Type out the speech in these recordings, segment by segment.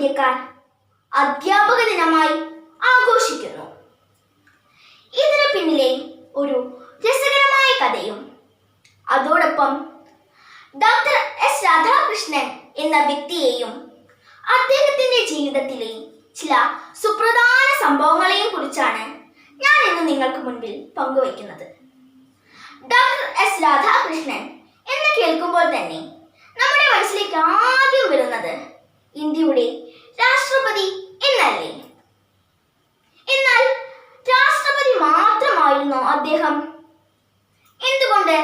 ഇന്ത്യക്കാർ അധ്യാപക ദിനമായി ആഘോഷിക്കുന്നു. ഇതിനു പിന്നിലെ ഒരു രസകരമായ കഥയും അതോടൊപ്പം ഡോക്ടർ എസ് രാധാകൃഷ്ണൻ എന്ന വ്യക്തിയെയും അദ്ദേഹത്തിന്റെ ജീവിതത്തിലെ ചില സുപ്രധാന സംഭവങ്ങളെയും കുറിച്ചാണ് ഞാൻ ഇന്ന് നിങ്ങൾക്ക് മുൻപിൽ പങ്കുവയ്ക്കുന്നത്. ഡോക്ടർ എസ് രാധാകൃഷ്ണൻ എന്ന് കേൾക്കുമ്പോൾ തന്നെ നമ്മുടെ മനസ്സിലേക്ക് ആദ്യം വരുന്നത് ഇന്ത്യയുടെ രാഷ്ട്രപതി എന്നല്ലേ? എന്നാൽ രാഷ്ട്രപതി മാത്രമായിരുന്നു അദ്ദേഹം. എന്തുകൊണ്ട്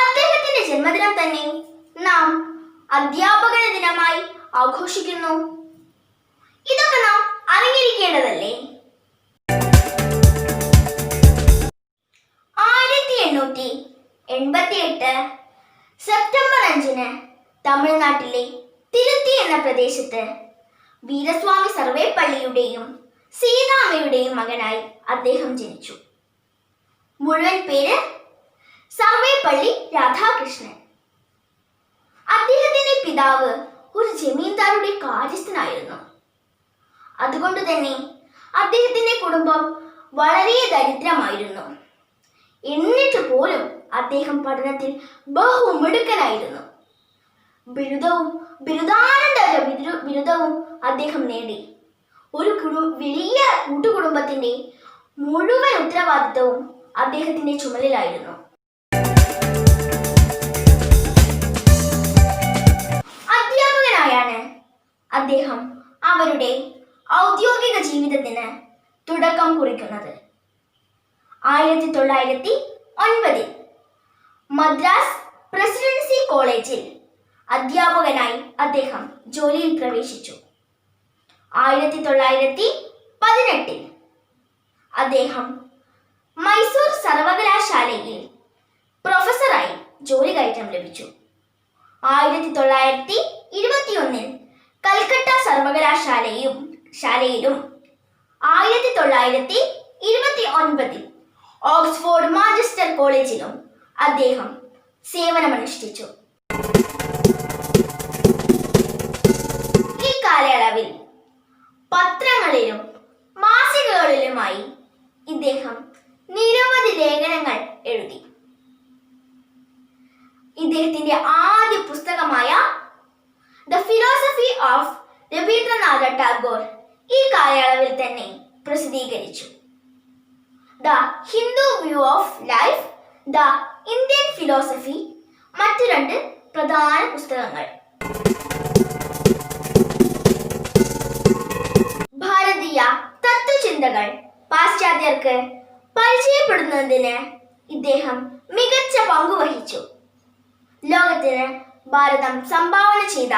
അദ്ദേഹത്തിന്റെ ജന്മദിനം തന്നെ നാം അധ്യാപക ദിനമായി ആഘോഷിക്കുന്നു? ഇതൊക്കെ നാം അറിഞ്ഞിരിക്കേണ്ടതല്ലേ? ആയിരത്തി എണ്ണൂറ്റി എൺപത്തി എട്ട് സെപ്റ്റംബർ അഞ്ചിന് തമിഴ്നാട്ടിലെ തിരുത്തി എന്ന പ്രദേശത്ത് വീരസ്വാമി സർവേപ്പള്ളിയുടെയും സീതാമ്മയുടെയും മകനായി അദ്ദേഹം ജനിച്ചു. മുഴുവൻ പേര് സർവേപ്പള്ളി രാധാകൃഷ്ണൻ. അദ്ദേഹത്തിന്റെ പിതാവ് ഒരു ജമീന്ദാരുടെ കാര്യസ്ഥനായിരുന്നു. അതുകൊണ്ട് തന്നെ അദ്ദേഹത്തിന്റെ കുടുംബം വളരെ ദരിദ്രമായിരുന്നു. എന്നിട്ട് പോലും അദ്ദേഹം പഠനത്തിൽ ബഹുമിടുക്കനായിരുന്നു. ബിരുദവും ബിരുദാനന്തര ബിരു- ബിരുദവും അദ്ദേഹം നേടി. ഒരു കുടു വലിയ കൂട്ടുകുടുംബത്തിന്റെ മുഴുവൻ ഉത്തരവാദിത്തവും അദ്ദേഹത്തിന്റെ ചുമലിലായിരുന്നു. അധ്യാപകനായാണ് അദ്ദേഹം അവരുടെ ഔദ്യോഗിക ജീവിതത്തിന് തുടക്കം കുറിക്കുന്നത്. ആയിരത്തി തൊള്ളായിരത്തി ഒൻപതിൽ മദ്രാസ് പ്രസിഡൻസി കോളേജിൽ അധ്യാപകനായി അദ്ദേഹം ജോലിയിൽ പ്രവേശിച്ചു. ആയിരത്തി തൊള്ളായിരത്തി പതിനെട്ടിൽ അദ്ദേഹം മൈസൂർ സർവകലാശാലയിൽ പ്രൊഫസറായി ജോലി കയറ്റം ലഭിച്ചു. ആയിരത്തി തൊള്ളായിരത്തി ഇരുപത്തിയൊന്നിൽ കൽക്കട്ട സർവകലാശാലയും ശാലയിലും ആയിരത്തി തൊള്ളായിരത്തി ഇരുപത്തി ഒൻപതിൽ ഓക്സ്ഫോർഡ് മാഞ്ചസ്റ്റർ കോളേജിലും അദ്ദേഹം സേവനമനുഷ്ഠിച്ചു. ഈ കാലയളവിൽ പത്രങ്ങളിലും മാസികകളിലുമായി ഇദ്ദേഹം നിരവധി ലേഖനങ്ങൾ എഴുതി. ഇദ്ദേഹത്തിന്റെ ആദ്യ പുസ്തകമായ the philosophy of Rabindranath Tagore ഈ കാലയളവിൽ തന്നെ പ്രസിദ്ധീകരിച്ചു. The Hindu view of life the Indian philosophy മറ്റു രണ്ട് പ്രധാന പുസ്തകങ്ങൾ. ഭാരതീയ തത്വചിന്തകൾ. പാശ്ചാത്യർക്ക് പരിചയപ്പെടുന്നതിന് ഇദ്ദേഹം മികച്ച പങ്കുവഹിച്ചു ലോകത്തിന് ഭാരതം സംഭാവന ചെയ്ത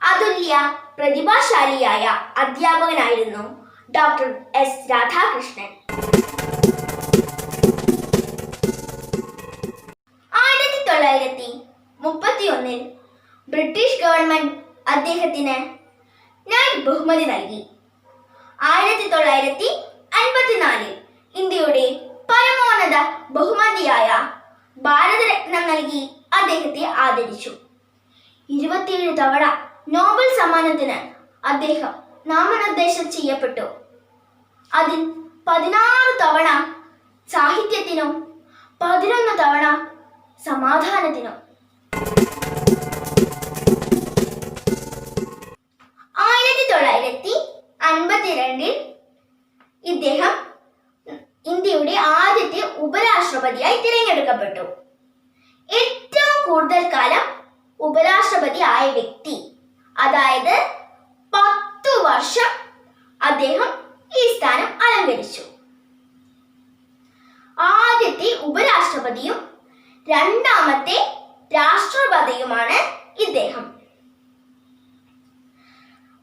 അതുല്യ പ്രതിഭാശാലിയായ അധ്യാപകനായിരുന്നു ഡോക്ടർ എസ് രാധാകൃഷ്ണൻ. നൽകി അദ്ദേഹത്തെ ആദരിച്ചു. ഇരുപത്തിയേഴ് തവണ നോബൽ സമ്മാനത്തിന് അദ്ദേഹം നാമനിർദ്ദേശം ചെയ്യപ്പെട്ടു. അതിൽ പതിനാറ് തവണ സാഹിത്യത്തിനും പതിനൊന്ന് തവണ സമാധാനത്തിനും. ആയിരത്തി തൊള്ളായിരത്തി അൻപത്തിരണ്ടിൽ ഇദ്ദേഹം ഇന്ത്യയുടെ ആദ്യത്തെ ഉപരാഷ്ട്രപതിയായി തിരഞ്ഞെടുക്കപ്പെട്ടു. ഏറ്റവും കൂടുതൽ കാലം ഉപരാഷ്ട്രപതി ആയ വ്യക്തി. അതായത് പത്തു വർഷം അദ്ദേഹം ഈ സ്ഥാനം അലങ്കരിച്ചു. ആദ്യത്തെ ഉപരാഷ്ട്രപതിയും രണ്ടാമത്തെ രാഷ്ട്രപതിയുമാണ് ഇദ്ദേഹം.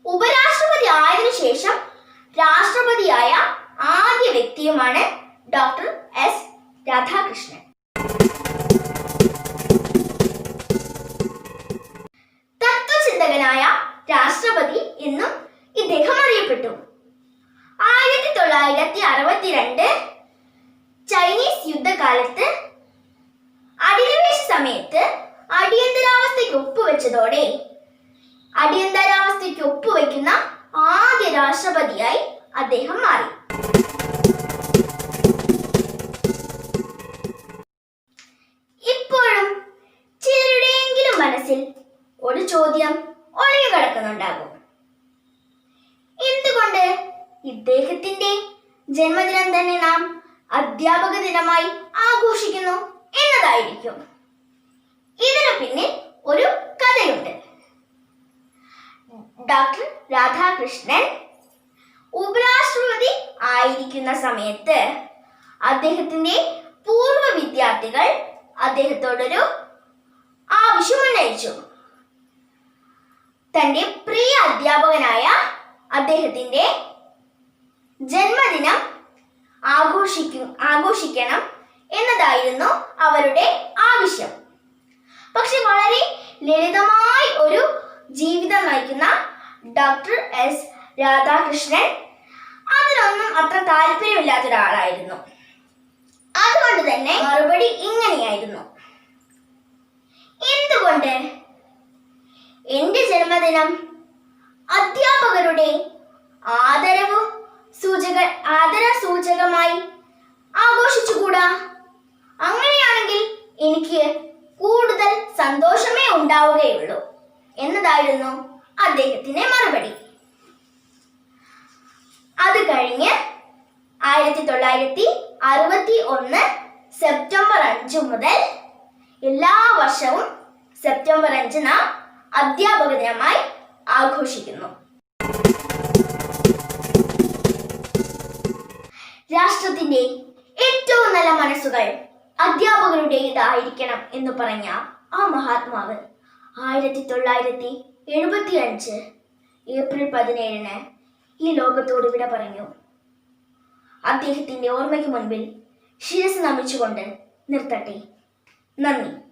ഉപരാഷ്ട്രപതി ആയതിനു ശേഷം രാഷ്ട്രപതിയായ ആദ്യ വ്യക്തിയുമാണ് ഡോക്ടർ എസ് രാധാകൃഷ്ണൻ. രാഷ്ട്രപതി എന്നും ഇദ്ദേഹം അറിയപ്പെട്ടു. ആയിരത്തി തൊള്ളായിരത്തി അറുപത്തിരണ്ട് ചൈനീസ് യുദ്ധകാലത്ത് അടിയന്തര സമയത്ത് അടിയന്തരാവസ്ഥയ്ക്ക് ഒപ്പുവെച്ചതോടെ അടിയന്തരാവസ്ഥയ്ക്ക് ഒപ്പുവെക്കുന്ന ആദ്യ രാഷ്ട്രപതിയായി അദ്ദേഹം മാറി. ഇപ്പോഴും ചിലരുടെയെങ്കിലും മനസ്സിൽ ഒരു ചോദ്യം ഒളിഞ്ഞു കിടക്കുന്നുണ്ടാകും. എന്തുകൊണ്ട്? ഇദ്ദേഹത്തിന്റെ ജന്മദിനം തന്നെ നാം അധ്യാപക ദിനമായി ആഘോഷിക്കുന്നു എന്നതായിരിക്കും. ഇതിനു പിന്നിൽ ഒരു കഥയുണ്ട്. ഡോക്ടർ രാധാകൃഷ്ണൻ ഉപരാഷ്ട്രപതി ആയിരിക്കുന്ന സമയത്ത് അദ്ദേഹത്തിന്റെ പൂർവ വിദ്യാർത്ഥികൾ അദ്ദേഹത്തോടൊരു ആവശ്യം ഉന്നയിച്ചു. തന്റെ പ്രിയ അധ്യാപകനായ അദ്ദേഹത്തിന്റെ ജന്മദിനം ആഘോഷിക്കും ആഘോഷിക്കണം എന്നതായിരുന്നു അവരുടെ ആവശ്യം. പക്ഷെ വളരെ ലളിതമായി ഒരു ജീവിതം നയിക്കുന്ന ഡോക്ടർ എസ് രാധാകൃഷ്ണൻ അതിനൊന്നും അത്ര താല്പര്യമില്ലാത്ത ഒരാളായിരുന്നു അതുകൊണ്ട് തന്നെ മറുപടി ഇങ്ങനെയായിരുന്നു. എന്തുകൊണ്ട്? എന്റെ ജന്മദിനം അധ്യാപകരുടെ ആദരവ് സൂചക ആദര സൂചകമായി ആഘോഷിച്ചുകൂടാ? അങ്ങനെയാണെങ്കിൽ എനിക്ക് കൂടുതൽ സന്തോഷമേ ഉണ്ടാവുകയുള്ളൂ എന്നതായിരുന്നു അദ്ദേഹത്തിന്റെ മറുപടി. അത് കഴിഞ്ഞ് ആയിരത്തി തൊള്ളായിരത്തി അറുപത്തി ഒന്ന് സെപ്റ്റംബർ അഞ്ച് മുതൽ എല്ലാ വർഷവും സെപ്റ്റംബർ അഞ്ച് നാം അധ്യാപക ദിനമായി ആഘോഷിക്കുന്നു. രാഷ്ട്രത്തിന്റെ ഏറ്റവും നല്ല മനസ്സുകൾ അധ്യാപകരുടെ അധ്യാപകരുടേതായിരിക്കണം എന്ന് പറഞ്ഞ ആ മഹാത്മാവ് ആയിരത്തി തൊള്ളായിരത്തി എഴുപത്തി അഞ്ച് ഏപ്രിൽ പതിനേഴിന് ഈ ലോകത്തോട് വിട പറഞ്ഞു. അദ്ദേഹത്തിന്റെ ഓർമ്മയ്ക്ക് മുൻപിൽ ശിരസ് നമിച്ചുകൊണ്ട് നിർത്തട്ടെ. നന്ദി.